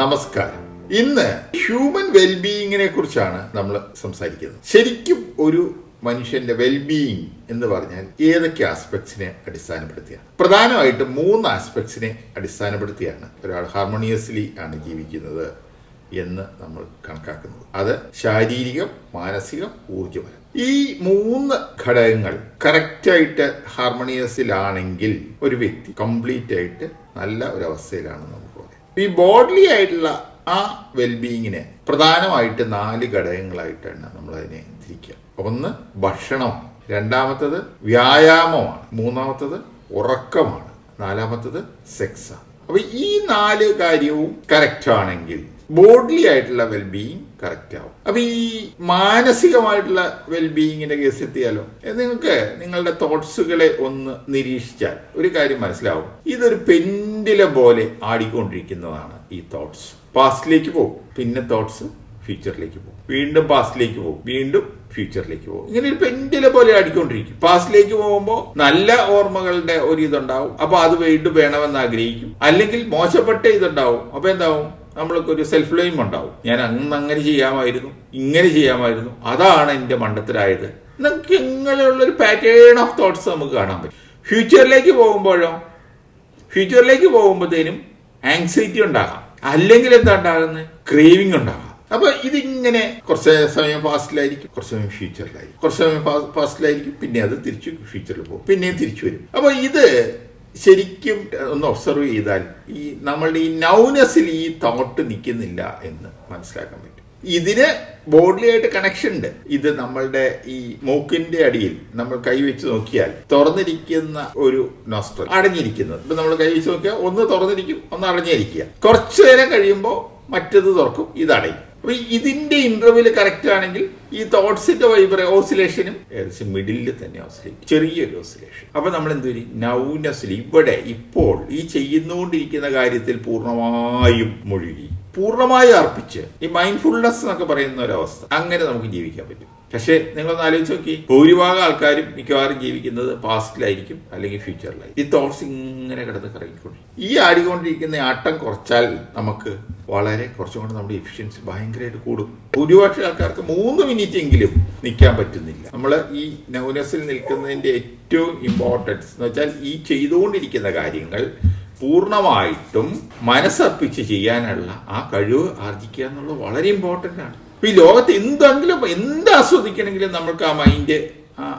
നമസ്കാരം. ഇന്ന് ഹ്യൂമൻ വെൽബീയിങ്ങിനെ കുറിച്ചാണ് നമ്മൾ സംസാരിക്കുന്നത്. ശരിക്കും ഒരു മനുഷ്യന്റെ വെൽബീയിങ് എന്ന് പറഞ്ഞാൽ ഏതൊക്കെ ആസ്പെക്ട്സിനെ അടിസ്ഥാനപ്പെടുത്തിയാണ്? പ്രധാനമായിട്ടും മൂന്ന് ആസ്പെക്ട്സിനെ അടിസ്ഥാനപ്പെടുത്തിയാണ് ഒരാൾ ഹാർമോണിയസ്ലി ആണ് ജീവിക്കുന്നത് എന്ന് നമ്മൾ കണക്കാക്കുന്നത്. അത് ശാരീരികം മാനസികം ഊർജപരം ഈ മൂന്ന് ഘടകങ്ങൾ കറക്റ്റായിട്ട് ഹാർമോണിയസിലാണെങ്കിൽ ഒരു വ്യക്തി കംപ്ലീറ്റ് ആയിട്ട് നല്ല ഒരു അവസ്ഥയിലാണ് നമുക്ക് ഈ ബോഡ്ലി ആയിട്ടുള്ള ആ വെൽബീയിങ്ങിനെ പ്രധാനമായിട്ട് നാല് ഘടകങ്ങളായിട്ടാണ് നമ്മൾ അതിനെ തിരിക്കുക ഒന്ന് ഭക്ഷണം രണ്ടാമത്തത് വ്യായാമമാണ് മൂന്നാമത്തത് ഉറക്കമാണ് നാലാമത്തത് സെക്സാണ് അപ്പൊ ഈ നാല് കാര്യവും കറക്റ്റ് ആണെങ്കിൽ ബോഡ്ലി ആയിട്ടുള്ള വെൽബീയിങ് കറക്റ്റ് ആവും. അപ്പൊ ഈ മാനസികമായിട്ടുള്ള വെൽബീയിങ്ങിന്റെ കേസ് എത്തിയാലോ? നിങ്ങൾക്ക് നിങ്ങളുടെ തോട്ട്സുകളെ ഒന്ന് നിരീക്ഷിച്ചാൽ ഒരു കാര്യം മനസ്സിലാവും. ഇതൊരു പെൻഡില പോലെ ആടിക്കൊണ്ടിരിക്കുന്നതാണ് ഈ തോട്ട്സ് പാസ്റ്റിലേക്ക് പോകും പിന്നെ തോട്ട്സ് ഫ്യൂച്ചറിലേക്ക് പോകും. വീണ്ടും പാസ്റ്റിലേക്ക് പോകും വീണ്ടും ഫ്യൂച്ചറിലേക്ക് പോകും. ഇങ്ങനെ ഒരു പെൻഡില പോലെ ആടിക്കൊണ്ടിരിക്കും. പാസ്റ്റിലേക്ക് പോകുമ്പോൾ നല്ല ഓർമ്മകളുടെ ഒരു ഇതുണ്ടാവും. അപ്പൊ അത് വീണ്ടും വേണമെന്ന് ആഗ്രഹിക്കും. അല്ലെങ്കിൽ മോശപ്പെട്ട ഇതുണ്ടാവും. അപ്പൊ എന്താവും? നമ്മൾക്ക് ഒരു സെൽഫ് ബ്ലെയിം ഉണ്ടാവും. ഞാൻ അന്ന് അങ്ങനെ ചെയ്യാമായിരുന്നു ഇങ്ങനെ ചെയ്യാമായിരുന്നു അതാണ് എന്റെ മണ്ടത്തിലായത് നമുക്ക് ഇങ്ങനെയുള്ള ഒരു പാറ്റേൺ ഓഫ് തോട്ട്സ് നമുക്ക് കാണാൻ പറ്റും. ഫ്യൂച്ചറിലേക്ക് പോകുമ്പോഴോ ഫ്യൂച്ചറിലേക്ക് പോകുമ്പോഴത്തേനും ആങ്സൈറ്റി ഉണ്ടാകാം. അല്ലെങ്കിൽ എന്താ ഉണ്ടാകുന്നത്? ക്രേവിംഗ് ഉണ്ടാകാം. അപ്പൊ ഇതിങ്ങനെ കുറച്ച് സമയം പാസ്റ്റിലായിരിക്കും കുറച്ച് സമയം ഫ്യൂച്ചറിലായിരിക്കും കുറച്ച് സമയം പാസ്റ്റിലായിരിക്കും പിന്നെ അത് തിരിച്ചു ഫ്യൂച്ചറിൽ പോകും പിന്നെയും തിരിച്ചു വരും. അപ്പൊ ഇത് ശരിക്കും ഒന്ന് ഒബ്സർവ് ചെയ്താൽ ഈ നമ്മളുടെ ഈ നൗനസിൽ ഈ തോട്ട് നിൽക്കുന്നില്ല എന്ന് മനസ്സിലാക്കാൻ പറ്റും. ഇതിന് ബോഡി ആയിട്ട് കണക്ഷൻ ഉണ്ട്. ഇത് നമ്മളുടെ ഈ മൂക്കിന്റെ അടിയിൽ നമ്മൾ കൈവച്ച് നോക്കിയാൽ തുറന്നിരിക്കുന്ന ഒരു നോസ്ട്രൽ അടഞ്ഞിരിക്കുന്നത് ഇപ്പൊ നമ്മൾ കൈവച്ച് നോക്കിയാൽ ഒന്ന് തുറന്നിരിക്കും ഒന്ന് അടഞ്ഞിരിക്കുക കുറച്ചു നേരം കഴിയുമ്പോൾ മറ്റത് തുറക്കും ഇത് അടയും. അപ്പൊ ഇതിന്റെ ഇന്റർവ്യൂൽ കറക്റ്റ് ആണെങ്കിൽ ഈ തോട്ട്സിന്റെ വൈബ്ര ഓസിലേഷനും ഏകദേശം മിഡിലിൽ തന്നെ ഓസിലേറ്റ് ചെറിയൊരു ഓസിലേഷൻ അപ്പൊ നമ്മൾ എന്ത് വരും? നൗനസിൽ ഇവിടെ ഇപ്പോൾ ഈ ചെയ്യുന്നുകൊണ്ടിരിക്കുന്ന കാര്യത്തിൽ പൂർണമായും മുഴുകി. പൂർണമായും അർപ്പിച്ച് ഈ മൈൻഡ്ഫുൾനെസ് എന്നൊക്കെ പറയുന്ന ഒരു അവസ്ഥ അങ്ങനെ നമുക്ക് ജീവിക്കാൻ പറ്റും. പക്ഷേ നിങ്ങളൊന്ന് ആലോചിച്ച് നോക്കി. ഭൂരിഭാഗം ആൾക്കാരും മിക്കവാറും ജീവിക്കുന്നത് പാസ്റ്റിലായിരിക്കും അല്ലെങ്കിൽ ഫ്യൂച്ചറിലായിരിക്കും. ഈ തോട്ട്സ് ഇങ്ങനെ കിടന്ന് കറങ്ങിക്കൊണ്ട് ഈ ആടിക്കൊണ്ടിരിക്കുന്ന ആട്ടം കുറച്ചാൽ നമുക്ക് വളരെ കുറച്ചും കൂടെ നമ്മുടെ എഫിഷ്യൻസി ഭയങ്കരമായിട്ട് കൂടും. ഭൂരിപക്ഷം ആൾക്കാർക്ക് മൂന്ന് മിനിറ്റ് എങ്കിലും നിൽക്കാൻ പറ്റുന്നില്ല. നമ്മൾ ഈ നൗനസിൽ നിൽക്കുന്നതിന്റെ ഏറ്റവും ഇമ്പോർട്ടൻസ് എന്ന് വെച്ചാൽ ഈ ചെയ്തുകൊണ്ടിരിക്കുന്ന കാര്യങ്ങൾ പൂർണമായിട്ടും മനസ്സർപ്പിച്ച് ചെയ്യാനുള്ള ആ കഴിവ് ആർജിക്കുക എന്നുള്ളത് വളരെ ഇമ്പോർട്ടന്റ് ആണ്. ഇപ്പൊ ഈ ലോകത്ത് എന്തെങ്കിലും എന്ത് ആസ്വദിക്കണമെങ്കിലും നമ്മൾക്ക് ആ മൈൻഡ്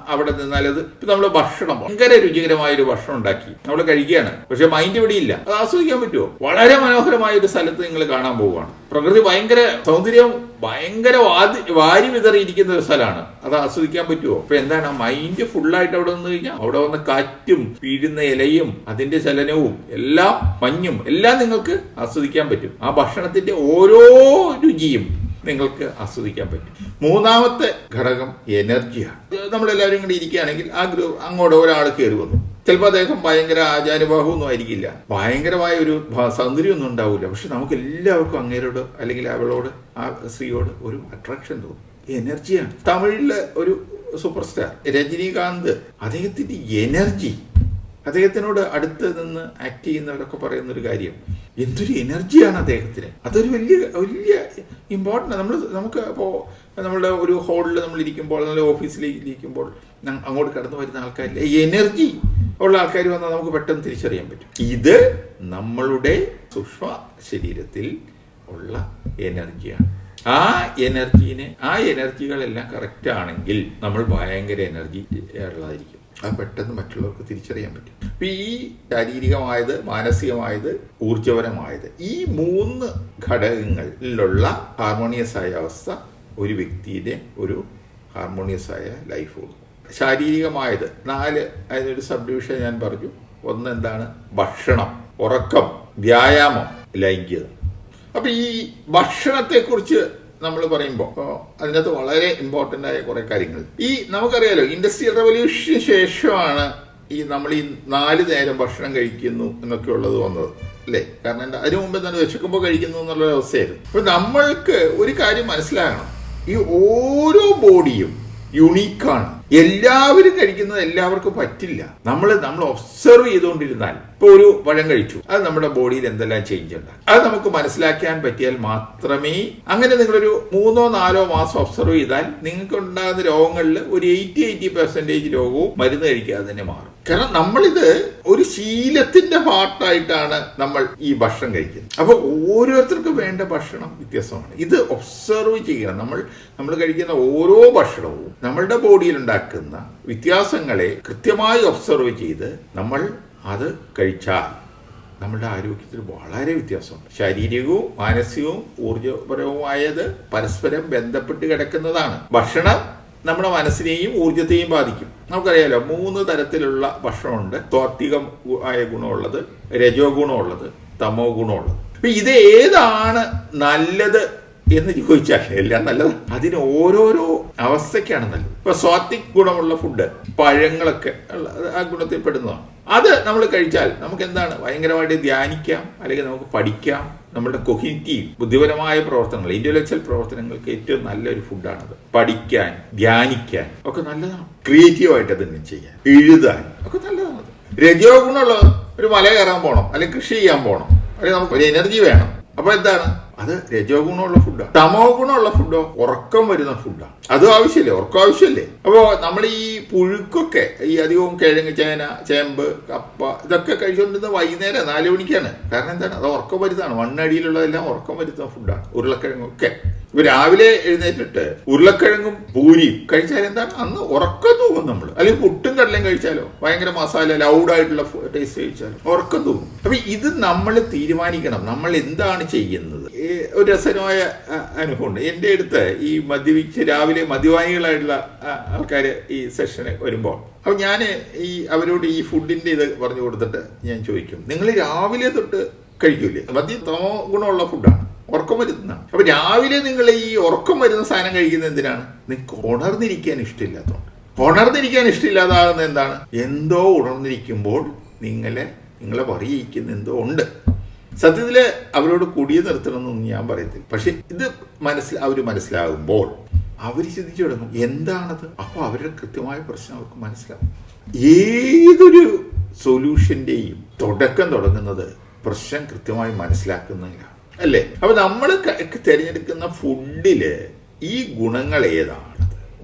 അവിടെ നിന്നാൽ അത് ഇപ്പൊ നമ്മൾ ഭക്ഷണം ഭയങ്കര രുചികരമായ ഒരു ഭക്ഷണം ഉണ്ടാക്കി. നമ്മൾ കഴിക്കുകയാണ്. പക്ഷെ മൈൻഡ് ഇവിടെ ഇല്ല. അത് ആസ്വദിക്കാൻ പറ്റുമോ വളരെ മനോഹരമായ ഒരു സ്ഥലത്ത് നിങ്ങൾ കാണാൻ പോവുകയാണ്. പ്രകൃതി ഭയങ്കര സൗന്ദര്യം ഭയങ്കര വാതി വാരി വിതറിയിരിക്കുന്ന ഒരു സ്ഥലമാണ്. അത് ആസ്വദിക്കാൻ പറ്റുമോ അപ്പൊ എന്താണ്? മൈൻഡ് ഫുള്ളായിട്ട് അവിടെ വന്നു കഴിഞ്ഞാൽ അവിടെ വന്ന കാറ്റും വീഴുന്ന ഇലയും അതിന്റെ ചലനവും എല്ലാം മഞ്ഞും എല്ലാം നിങ്ങൾക്ക് ആസ്വദിക്കാൻ പറ്റും. ആ ഭക്ഷണത്തിന്റെ ഓരോ രുചിയും നിങ്ങൾക്ക് ആസ്വദിക്കാൻ പറ്റും. മൂന്നാമത്തെ ഘടകം എനർജിയാണ് നമ്മളെല്ലാവരും കൂടി ഇരിക്കുകയാണെങ്കിൽ ആ ഗ്രൂപ്പ് അങ്ങോട്ട് ഒരാൾ കയറി വന്നു. ചിലപ്പോൾ അദ്ദേഹം ഭയങ്കര ആചാര്യഭാവമൊന്നും ആയിരിക്കില്ല. ഭയങ്കരമായ ഒരു സൗന്ദര്യം സൗന്ദര്യമൊന്നും ഉണ്ടാവില്ല. പക്ഷെ നമുക്ക് എല്ലാവർക്കും അങ്ങേരോട് അല്ലെങ്കിൽ അവളോട് ആ സ്ത്രീയോട് ഒരു അട്രാക്ഷൻ തോന്നും. എനർജിയാണ് തമിഴിലെ ഒരു സൂപ്പർ സ്റ്റാർ രജനീകാന്ത് അദ്ദേഹത്തിന്റെ എനർജി അദ്ദേഹത്തിനോട് അടുത്ത് നിന്ന് ആക്ട് ചെയ്യുന്നവരൊക്കെ പറയുന്ന ഒരു കാര്യം എന്തൊരു എനർജിയാണ് അദ്ദേഹത്തിന്. അതൊരു വലിയ വലിയ ഇമ്പോർട്ടന്റ് നമ്മൾ നമുക്ക് അപ്പോൾ നമ്മളുടെ ഒരു ഹോളിൽ നമ്മൾ ഇരിക്കുമ്പോൾ നല്ല ഓഫീസിലേക്ക് ഇരിക്കുമ്പോൾ അങ്ങോട്ട് കടന്നു വരുന്ന ആൾക്കാരിലെ എനർജി ഉള്ള ആൾക്കാർ വന്നാൽ നമുക്ക് പെട്ടെന്ന് തിരിച്ചറിയാൻ പറ്റും. ഇത് നമ്മളുടെ സൂക്ഷ്മ ശരീരത്തിൽ ഉള്ള എനർജിയാണ് ആ എനർജീനെ ആ എനർജികളെല്ലാം കറക്റ്റ് ആണെങ്കിൽ നമ്മൾ ഭയങ്കര എനർജി ഉള്ളതായിരിക്കും. അത് പെട്ടെന്ന് മറ്റുള്ളവർക്ക് തിരിച്ചറിയാൻ പറ്റും. അപ്പൊ ഈ ശാരീരികമായത് മാനസികമായത് ഊർജപരമായത് ഈ മൂന്ന് ഘടകങ്ങളിലുള്ള ഹാർമോണിയസ് ആയ അവസ്ഥ ഒരു വ്യക്തിയുടെ ഒരു ഹാർമോണിയസ് ആയ ലൈഫ് കൊടുക്കും ശാരീരികമായത് നാല് അതിനൊരു സബ് ഡിവിഷൻ ഞാൻ പറഞ്ഞു. ഒന്ന് എന്താണ്? ഭക്ഷണം ഉറക്കം വ്യായാമം ലൈംഗികത അപ്പൊ ഈ ഭക്ഷണത്തെക്കുറിച്ച് നമ്മൾ പറയുമ്പോൾ അതിനകത്ത് വളരെ ഇമ്പോർട്ടന്റ് ആയ കുറേ കാര്യങ്ങൾ. ഈ നമുക്കറിയാലോ ഇൻഡസ്ട്രിയൽ റവല്യൂഷന് ശേഷമാണ് ഈ നമ്മൾ ഈ നാല് നേരം ഭക്ഷണം കഴിക്കുന്നു എന്നൊക്കെ ഉള്ളത് വന്നത് അല്ലേ? കാരണം എന്താ അതിനു മുമ്പ് തന്നെ വിശക്കുമ്പോൾ കഴിക്കുന്നു എന്നുള്ള അവസ്ഥയായിരുന്നു. അപ്പൊ നമ്മൾക്ക് ഒരു കാര്യം മനസ്സിലാകണം. ഈ ഓരോ ബോഡിയും യുണീക്കാണ് എല്ലാവരും കഴിക്കുന്നത് എല്ലാവർക്കും പറ്റില്ല. നമ്മൾ നമ്മൾ ഒബ്സർവ് ചെയ്തുകൊണ്ടിരുന്നാൽ ഇപ്പൊ ഒരു പഴം കഴിച്ചു. അത് നമ്മുടെ ബോഡിയിൽ എന്തെല്ലാം ചേഞ്ച് ഉണ്ടാകും അത് നമുക്ക് മനസ്സിലാക്കാൻ പറ്റിയാൽ മാത്രമേ അങ്ങനെ നിങ്ങളൊരു മൂന്നോ നാലോ മാസം ഒബ്സർവ് ചെയ്താൽ നിങ്ങൾക്ക് ഉണ്ടാകുന്ന രോഗങ്ങളിൽ ഒരു എയ്റ്റി എയ്റ്റി പെർസെന്റേജ് രോഗവും മരുന്ന് കഴിക്കാതെ തന്നെ മാറും. കാരണം നമ്മളിത് ഒരു ശീലത്തിന്റെ പാർട്ടായിട്ടാണ് നമ്മൾ ഈ ഭക്ഷണം കഴിക്കുന്നത്. അപ്പൊ ഓരോരുത്തർക്കും വേണ്ട ഭക്ഷണം വ്യത്യസ്തമാണ്. ഇത് ഒബ്സർവ് ചെയ്യണം. നമ്മൾ നമ്മൾ കഴിക്കുന്ന ഓരോ ഭക്ഷണവും നമ്മളുടെ ബോഡിയിൽ ഉണ്ടാക്കുന്ന വ്യത്യാസങ്ങളെ കൃത്യമായി ഒബ്സർവ് ചെയ്ത് നമ്മൾ അത് കഴിച്ചാൽ നമ്മുടെ ആരോഗ്യത്തിൽ വളരെ വ്യത്യാസമുണ്ട്. ശാരീരികവും മാനസികവും ഊർജപരവുമായത് പരസ്പരം ബന്ധപ്പെട്ട് കിടക്കുന്നതാണ്. ഭക്ഷണം നമ്മുടെ മനസ്സിനെയും ഊർജത്തെയും ബാധിക്കും. നമുക്കറിയാലോ മൂന്ന് തരത്തിലുള്ള ഭക്ഷണമുണ്ട്. സ്വാത്വികം ആയ ഗുണമുള്ളത് രജോ ഗുണമുള്ളത് തമോ ഗുണമുള്ളത്. അപ്പൊ ഇത് ഏതാണ് നല്ലത് എന്ന് ചോദിച്ചാൽ എല്ലാം നല്ലത്. അതിന് ഓരോരോ അവസ്ഥയ്ക്കാണ് നല്ലത്. ഇപ്പൊ സ്വാത്വിക് ഗുണമുള്ള ഫുഡ് പഴങ്ങളൊക്കെ ആ ഗുണത്തിൽ പെടുന്നതാണ്. അത് നമ്മൾ കഴിച്ചാൽ നമുക്ക് എന്താണ് ഭയങ്കരമായിട്ട് ധ്യാനിക്കാം അല്ലെങ്കിൽ നമുക്ക് പഠിക്കാം. നമ്മുടെ കൊഹിറ്റീവ് ബുദ്ധിപരമായ പ്രവർത്തനങ്ങൾ ഇന്റലക്ച്വൽ പ്രവർത്തനങ്ങൾക്ക് ഏറ്റവും നല്ലൊരു ഫുഡാണത് പഠിക്കാൻ ധ്യാനിക്കാൻ ഒക്കെ നല്ലതാണ്. ക്രിയേറ്റീവായിട്ട് എന്തെങ്കിലും ചെയ്യാൻ എഴുതാൻ ഒക്കെ നല്ലതാണ്. രജോ ഗുണമുള്ള ഒരു മല കയറാൻ പോകണം അല്ലെങ്കിൽ കൃഷി ചെയ്യാൻ പോകണം അല്ലെങ്കിൽ നമുക്ക് ഒരു എനർജി വേണം. അപ്പൊ എന്താണ്? അത് രജോ ഗുണമുള്ള ഫുഡാണ് തമോ ഗുണമുള്ള ഫുഡോ ഉറക്കം വരുന്ന ഫുഡാണ് അതും ആവശ്യമില്ലേ ഉറക്കം ആവശ്യമില്ലേ അപ്പോ നമ്മൾ ഈ പുഴുക്കൊക്കെ ഈ അധികവും കിഴങ്ങ് ചേന ചേമ്പ് കപ്പ ഇതൊക്കെ കഴിച്ചുകൊണ്ടിരുന്ന വൈകുന്നേരം നാല് മണിക്കാണ്. കാരണം എന്താണ്? അത് ഉറക്കം വരുന്നതാണ്. മണ്ണടിയിലുള്ളതെല്ലാം ഉറക്കം വരുന്ന ഫുഡാണ് ഉരുളക്കിഴങ്ങൊക്കെ. ഇപ്പൊ രാവിലെ എഴുന്നേറ്റിട്ട് ഉരുളക്കിഴങ്ങും പൂരിയും കഴിച്ചാൽ എന്താണ്? അന്ന് ഉറക്കം തൂങ്ങും നമ്മൾ അല്ലെങ്കിൽ പുട്ടും കടലയും കഴിച്ചാലോ? ഭയങ്കര മസാല ലൗഡായിട്ടുള്ള ടേസ്റ്റ് കഴിച്ചാലോ? ഉറക്കം തൂങ്ങും. അപ്പൊ ഇത് നമ്മൾ തീരുമാനിക്കണം. നമ്മൾ എന്താണ് ചെയ്യുന്നത്? ഒരു രസകരമായ അനുഭവമുണ്ട്. എന്റെ അടുത്ത് ഈ മദ്യപിച്ച് രാവിലെ മദ്യപാനികളായിട്ടുള്ള ആൾക്കാർ ഈ സെഷന് വരുമ്പോൾ. അപ്പോൾ ഞാൻ ഈ അവരോട് ഈ ഫുഡിന്റെ ഇത് പറഞ്ഞു കൊടുത്തിട്ട് ഞാൻ ചോദിക്കും നിങ്ങൾ രാവിലെ തൊട്ട് കഴിക്കൂലേ? മദ്യം തമോ ഗുണമുള്ള ഫുഡാണ്. ഉറക്കം വരുന്നതാണ് അപ്പോൾ രാവിലെ നിങ്ങൾ ഈ ഉറക്കം വരുന്ന സാധനം കഴിക്കുന്നത് എന്തിനാണ്? നിങ്ങൾക്ക് ഉണർന്നിരിക്കാൻ ഇഷ്ടമില്ലാത്തതുകൊണ്ട്. ഉണർന്നിരിക്കാൻ ഇഷ്ടമില്ലാതാകുന്ന എന്താണ്? എന്തോ ഉണർന്നിരിക്കുമ്പോൾ നിങ്ങളെ നിങ്ങളെ പറയിക്കുന്ന എന്തോ ഉണ്ട്. സത്യത്തിൽ അവരോട് കുടിയെ നിർത്തണമെന്നൊന്നും ഞാൻ പറയത്തില്ല. പക്ഷെ ഇത് മനസ്സിൽ അവർ മനസ്സിലാകുമ്പോൾ അവർ ചിന്തിച്ചു തുടങ്ങും എന്താണത്? അപ്പോൾ അവരുടെ കൃത്യമായ പ്രശ്നം അവർക്ക് മനസ്സിലാവും. ഏതൊരു സൊല്യൂഷന്റെയും തുടക്കം തുടങ്ങുന്നത് പ്രശ്നം കൃത്യമായി മനസ്സിലാക്കുന്നതിലാണ് അല്ലേ? അപ്പൊ നമ്മൾ തിരഞ്ഞെടുക്കുന്ന ഫുഡിൽ ഈ ഗുണങ്ങൾ ഏതാണ്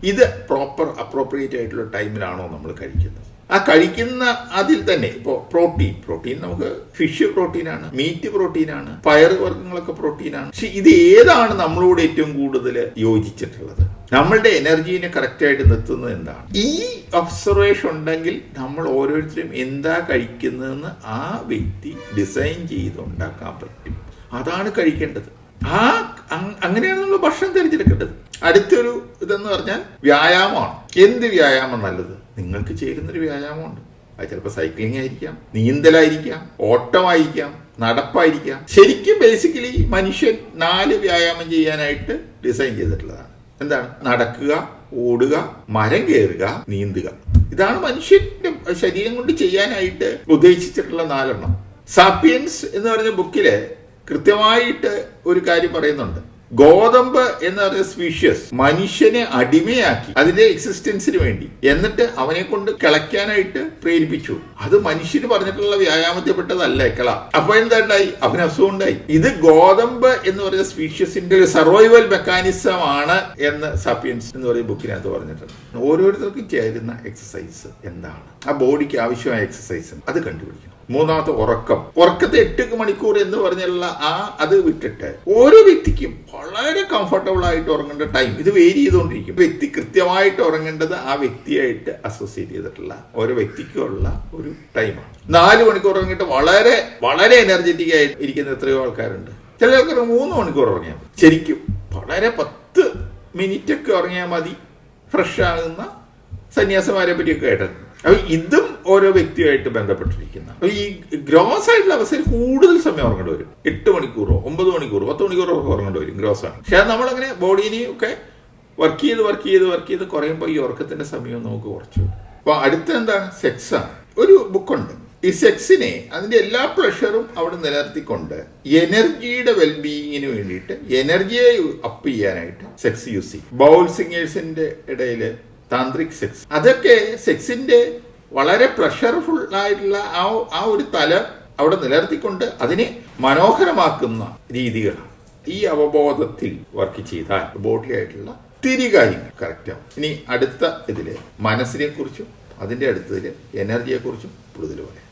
ഇത് പ്രോപ്പർ അപ്രോപ്രിയേറ്റ് ആയിട്ടുള്ള ടൈമിലാണോ നമ്മൾ കഴിക്കുന്നത്? ആ കഴിക്കുന്ന അതിൽ തന്നെ ഇപ്പോൾ പ്രോട്ടീൻ പ്രോട്ടീൻ നമുക്ക് ഫിഷ് പ്രോട്ടീനാണ് മീറ്റ് പ്രോട്ടീനാണ് പയർ വർഗങ്ങളൊക്കെ പ്രോട്ടീനാണ്. പക്ഷെ ഇത് ഏതാണ് നമ്മളോട് ഏറ്റവും കൂടുതൽ യോജിച്ചിട്ടുള്ളത്? നമ്മളുടെ എനർജീനെ കറക്റ്റായിട്ട് നിർത്തുന്നത് എന്താണ്? ഈ ഒബ്സർവേഷൻ ഉണ്ടെങ്കിൽ നമ്മൾ ഓരോരുത്തരും എന്താ കഴിക്കുന്നതെന്ന് ആ വ്യക്തി ഡിസൈൻ ചെയ്ത് ഉണ്ടാക്കാൻ പറ്റും. അതാണ് കഴിക്കേണ്ടത്. ആ അങ്ങനെയാണ് നമ്മൾ ഭക്ഷണം തിരഞ്ഞെടുക്കേണ്ടത് അടുത്തൊരു ഇതെന്ന് പറഞ്ഞാൽ വ്യായാമമാണ്. എന്ത് വ്യായാമം നല്ലത്? നിങ്ങൾക്ക് ചേരുന്നൊരു വ്യായാമമുണ്ട്. അത് ചിലപ്പോൾ സൈക്ലിംഗ് ആയിരിക്കാം നീന്തലായിരിക്കാം ഓട്ടമായിരിക്കാം നടപ്പായിരിക്കാം. ശരിക്കും ബേസിക്കലി മനുഷ്യൻ നാല് വ്യായാമം ചെയ്യാനായിട്ട് ഡിസൈൻ ചെയ്തിട്ടുള്ളതാണ്. എന്താണ്? നടക്കുക ഓടുക മരം കയറുക നീന്തുക. ഇതാണ് മനുഷ്യന്റെ ശരീരം കൊണ്ട് ചെയ്യാനായിട്ട് ഉദ്ദേശിച്ചിട്ടുള്ള നാലെണ്ണം. സാപ്പിയൻസ് എന്ന് പറഞ്ഞ ബുക്കിൽ കൃത്യമായിട്ട് ഒരു കാര്യം പറയുന്നുണ്ട്. ഗോതമ്പ് എന്ന് പറയുന്ന സ്പീഷ്യസ് മനുഷ്യനെ അടിമയാക്കി അതിന്റെ എക്സിസ്റ്റൻസിന് വേണ്ടി. എന്നിട്ട് അവനെ കൊണ്ട് കിളയ്ക്കാനായിട്ട് പ്രേരിപ്പിച്ചു. അത് മനുഷ്യന് പറഞ്ഞിട്ടുള്ള വ്യായാമത്തിൽപ്പെട്ടതല്ല കിള അപ്പൊ എന്താണ്ടായി? അവന് അസുഖം ഉണ്ടായി. ഇത് ഗോതമ്പ് എന്ന് പറയുന്ന സ്പീഷ്യസിന്റെ ഒരു സർവൈവൽ മെക്കാനിസം ആണ് എന്ന് സപ്പിയൻസ് എന്ന് പറയുന്ന ബുക്കിനകത്ത് പറഞ്ഞിട്ടുണ്ട്. ഓരോരുത്തർക്കും ചേരുന്ന എക്സസൈസ് എന്താണ്? ആ ബോഡിക്ക് ആവശ്യമായ എക്സസൈസ് അത് കണ്ടുപിടിക്കണം. മൂന്നാമത്തെ ഉറക്കം. ഉറക്കത്തെ എട്ട് മണിക്കൂർ എന്ന് പറഞ്ഞുള്ള ആ അത് വിട്ടിട്ട് ഓരോ വ്യക്തിക്കും വളരെ കംഫർട്ടബിൾ ആയിട്ട് ഉറങ്ങേണ്ട ടൈം ഇത് വേരി ചെയ്തുകൊണ്ടിരിക്കും. വ്യക്തി കൃത്യമായിട്ട് ഉറങ്ങേണ്ടത് ആ വ്യക്തിയായിട്ട് അസോസിയേറ്റ് ചെയ്തിട്ടുള്ള ഓരോ വ്യക്തിക്കുള്ള ഒരു ടൈമാണ് നാല് മണിക്കൂർ ഉറങ്ങിയിട്ട് വളരെ വളരെ എനർജറ്റിക് ആയിട്ട് ഇരിക്കുന്ന എത്രയോ ആൾക്കാരുണ്ട്. ചില ആൾക്കാർ മൂന്ന് മണിക്കൂർ ഉറങ്ങിയാൽ ശരിക്കും വളരെ പത്ത് മിനിറ്റ് ഒക്കെ ഉറങ്ങിയാൽ മതി. ഫ്രഷ് ആകുന്ന സന്യാസമാരെ പറ്റിയൊക്കെ കേട്ടിട്ടുണ്ട്. ഇതും ഓരോ വ്യക്തിയുമായിട്ട് ബന്ധപ്പെട്ടിരിക്കുന്ന. ഈ ഗ്രോസ് ആയിട്ടുള്ള അവസ്ഥയിൽ കൂടുതൽ സമയം ഉറങ്ങേണ്ടി വരും. എട്ട് മണിക്കൂറോ ഒമ്പത് മണിക്കൂറോ പത്ത് മണിക്കൂറോ ഉറങ്ങേണ്ടി വരും ഗ്രോസ് ആണ് പക്ഷെ നമ്മളങ്ങനെ ബോഡിനെ ഒക്കെ വർക്ക് ചെയ്ത് വർക്ക് ചെയ്ത് വർക്ക് ചെയ്ത് കുറയുമ്പോൾ ഈ ഉറക്കത്തിന്റെ സമയം നമുക്ക് കുറച്ചു. അപ്പോൾ അപ്പൊ അടുത്ത എന്താണ്? സെക്സ് ആണ്. ഒരു ബുക്കുണ്ട് ഈ സെക്സിനെ അതിന്റെ എല്ലാ പ്ലഷറും അവിടെ നിലനിർത്തിക്കൊണ്ട് എനർജിയുടെ വെൽബീയിങ്ങിന് വേണ്ടിയിട്ട് എനർജിയെ അപ്പ് ചെയ്യാനായിട്ട് സെക്സ് യൂസ് ചെയ്യും. ബൗൾ സിംഗേഴ്സിന്റെ ഇടയിൽ താന്ത്രിക് സെക്സ്. അതൊക്കെ സെക്സിന്റെ വളരെ പ്ലഷർഫുൾ ആയിട്ടുള്ള ആ ആ ഒരു തലം അവിടെ നിലനിർത്തിക്കൊണ്ട് അതിനെ മനോഹരമാക്കുന്ന രീതികളാണ് ഈ അവബോധത്തിൽ വർക്ക് ചെയ്താൽ ബോഡി ആയിട്ടുള്ള ഒത്തിരി കാര്യങ്ങൾ കറക്റ്റാവും ഇനി അടുത്ത ഇതിൽ മനസ്സിനെ കുറിച്ചും അതിന്റെ അടുത്തതിൽ എനർജിയെ കുറിച്ചും കൂടുതൽ പറയാം.